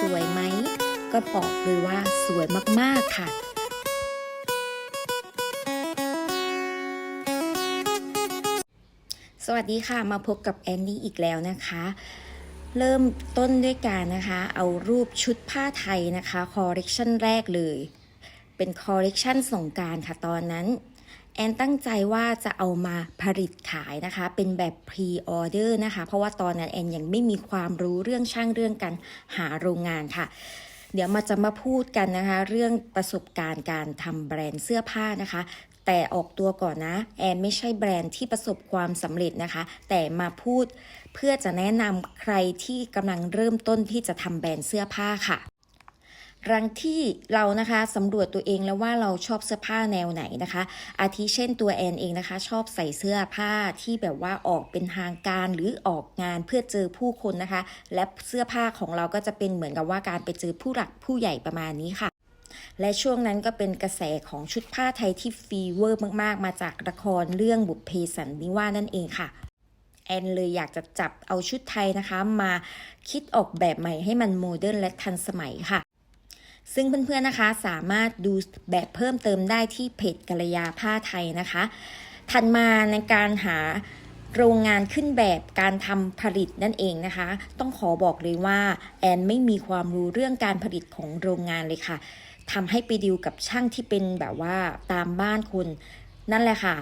สวยไหม ก็บอกเลยว่าสวยมากๆค่ะสวัสดีค่ะมาพบกับแอนนี่อีกแล้วนะคะ เริ่มต้นด้วยการนะคะ เอารูปชุดผ้าไทยนะคะคอลเลกชันแรกเลย เป็นคอลเลกชันสงการค่ะตอนนั้น แอนตั้งใจว่าจะเอามาผลิตขายนะคะ เป็นแบบพรีออเดอร์นะคะ เพราะว่าตอนนั้นแอนยังไม่มีความรู้เรื่องช่างเรื่องการหาโรงงานค่ะเดี๋ยวมาจะมาพูดกันนะคะ เรื่องประสบการณ์การทำแบรนด์เสื้อผ้านะคะ แต่ออกตัวก่อนนะ แอนไม่ใช่แบรนด์ที่ประสบความสำเร็จนะคะ แต่มาพูดเพื่อจะแนะนำใครที่กำลังเริ่มต้นที่จะทำแบรนด์เสื้อผ้าค่ะ รังที่เรานะคะสำรวจตัวเองแล้วว่าเราชอบเสื้อผ้าแนวไหนนะคะ อาทิเช่นตัวแอนเองนะคะ ชอบใส่เสื้อผ้าที่แบบว่าออกเป็นทางการหรือออกงานเพื่อเจอผู้คนนะคะ และเสื้อผ้าของเราก็จะเป็นเหมือนกับว่าการไปเจอผู้หลักผู้ใหญ่ประมาณนี้ค่ะและช่วงนั้นก็เป็นกระแสของชุดผ้าไทยที่ฟีเวอร์มาก ๆ มาจากละครเรื่องบุพเพสันนิวาสนั่นเองค่ะ แอนเลยอยากจะจับเอาชุดไทยนะคะ มาคิดออกแบบใหม่ให้มันโมเดิร์นและทันสมัยค่ะ ซึ่งเพื่อนๆนะคะสามารถดูแบบเพิ่มเติมได้ที่เพจกัลยาผ้าไทยนะคะ ถัดมาในการหาโรงงานขึ้นแบบการทำผลิตนั่นเองนะคะ ต้องขอบอกเลยว่าแอนไม่มีความรู้เรื่องการผลิตของโรงงานเลยค่ะทำให้ไปดิวกับช่างที่เป็นแบบว่าตามบ้านคุณนั่นแหละค่ะ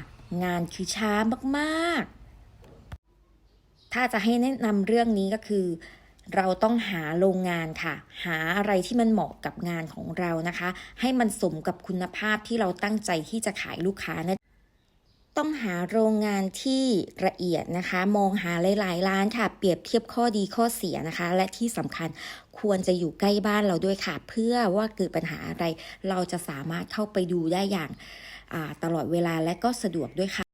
งานคือช้ามากๆ ถ้าจะให้แนะนำเรื่องนี้ก็คือ เราต้องหาโรงงานค่ะ หาอะไรที่มันเหมาะกับงานของเรานะคะ ให้มันสมกับคุณภาพที่เราตั้งใจที่จะขายลูกค้านะต้องหาโรงงานที่ละเอียดนะคะ มองหาหลายๆร้านค่ะ เปรียบเทียบข้อดีข้อเสียนะคะ และที่สำคัญควรจะอยู่ใกล้บ้านเราด้วยค่ะ เพื่อว่าเกิดปัญหาอะไร เราจะสามารถเข้าไปดูได้อย่างตลอดเวลาและก็สะดวกด้วยค่ะ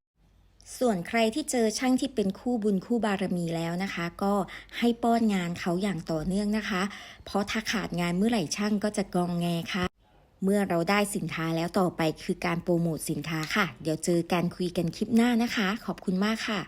ส่วนใครที่เจอช่างที่เป็นคู่บุญคู่บารมีแล้วนะคะ ก็ให้ป้อนงานเขาอย่างต่อเนื่องนะคะ เพราะถ้าขาดงานเมื่อไหร่ช่างก็จะกองแงค่ะ เมื่อเราได้สินค้าแล้วต่อไปคือการโปรโมทสินค้าค่ะ เดี๋ยวเจอกันคุยกันคลิปหน้านะคะ ขอบคุณมากค่ะ